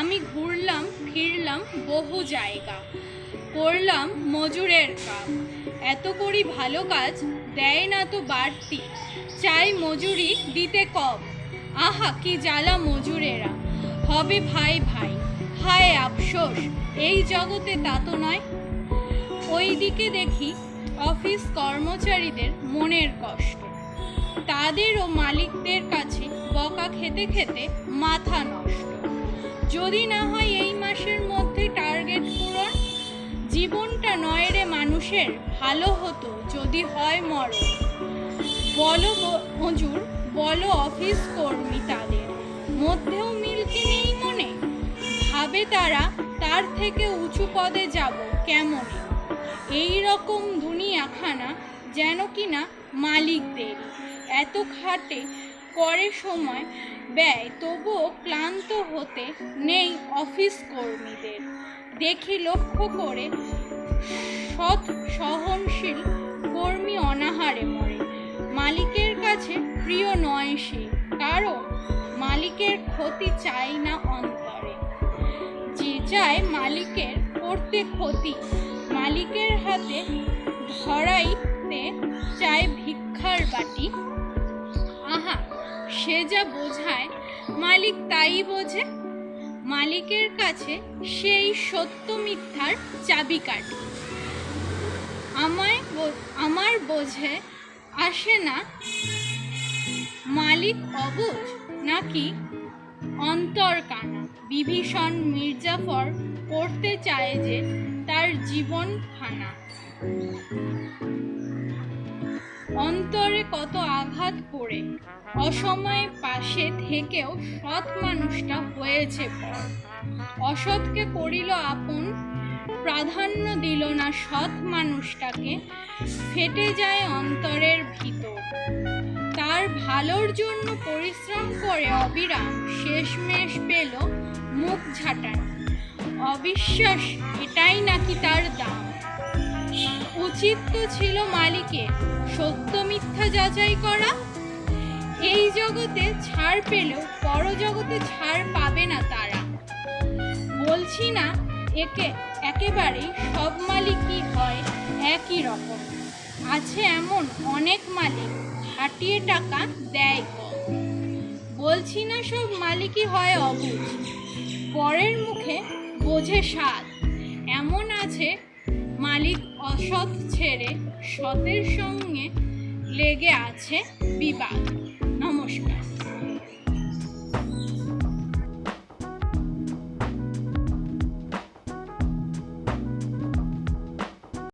আমি ঘুরলাম, ফিরলাম বহু জায়গা। করলাম মজুরের কাজ এত করি ভালো কাজ, দেয় না তো বাড়তি। চাই মজুরি দিতে কম। আহা, কি জ্বালা মজুরেরা। হবে ভাই ভাই, হায় আফসোস, এই জগতে তা তো নয়। ওই দিকে দেখি অফিস কর্মচারীদের মনের কষ্ট। তাদেরও মালিকদের কাছে বকা খেতে খেতে মাথা নষ্ট। যদি না হয় এই মাসের মধ্যে টার্গেট পূরণ, জীবনটা নয় রে মানুষের, ভালো হতো যদি হয় মরণ। বলো মজুর, বলো অফিস কর্মী তাদের, মধ্যেও মিল কি নেই মনে? ভাবে তারা, তার থেকে উঁচু পদে যাব কেমন? এই রকম দুনিয়াখানা যেন কিনা মালিকদের এত খাটে করে সময় ব্যয়, তবুও ক্লান্ত হতে নেই অফিস কর্মীদের। দেখি লক্ষ্য করে সৎ সহনশীল কর্মী অনাহারে মরে। মালিকের কাছে প্রিয় নয় সে, কারণ মালিকের ক্ষতি চাই না অন্তরে। যে চায় মালিকের করতে ক্ষতি, মালিকের সে যা বোঝায়, মালিক তাই বোঝে। মালিকের কাছে সেই সত্য মিথ্যার চাবিকাঠি আমায় আমার বোঝে আসে না মালিক অবুঝ, নাকি অন্তর কানা বিভীষণ মির্জাফর করতে চায় যে তার জীবন খানা অন্তরে কত আঘাত পড়ে অসময়ে পাশে থেকেও সৎ মানুষটা হয়েছে। অসৎকে করিল আপন, প্রাধান্য দিল না সৎ মানুষটাকে। ফেটে যায় অন্তরের ভিতর। তার ভালোর জন্য পরিশ্রম করে অবিরাম শেষমেশ পেল মুখ ঝাঁটানো অবিশ্বাস, এটাই নাকি তার উচিত ছিল মালিকের। সত্য মিথ্যা যাচাই করা। এই জগতে ছাড় পেলেও পরজগতে ছাড় পাবে না তারা। বলছি না, একে একেবারেই সব মালিকই হয় একই রকম। আছে এমন অনেক মালিক হাটিয়ে টাকা দেয় কম। বলছি না সব মালিকই হয় অবুঝ। পরের মুখে বোঝে স্বাদ। এমন আছে মালিক অসৎ ছেড়ে সতের সঙ্গে লেগে আছে বিবাদ। নমস্কার।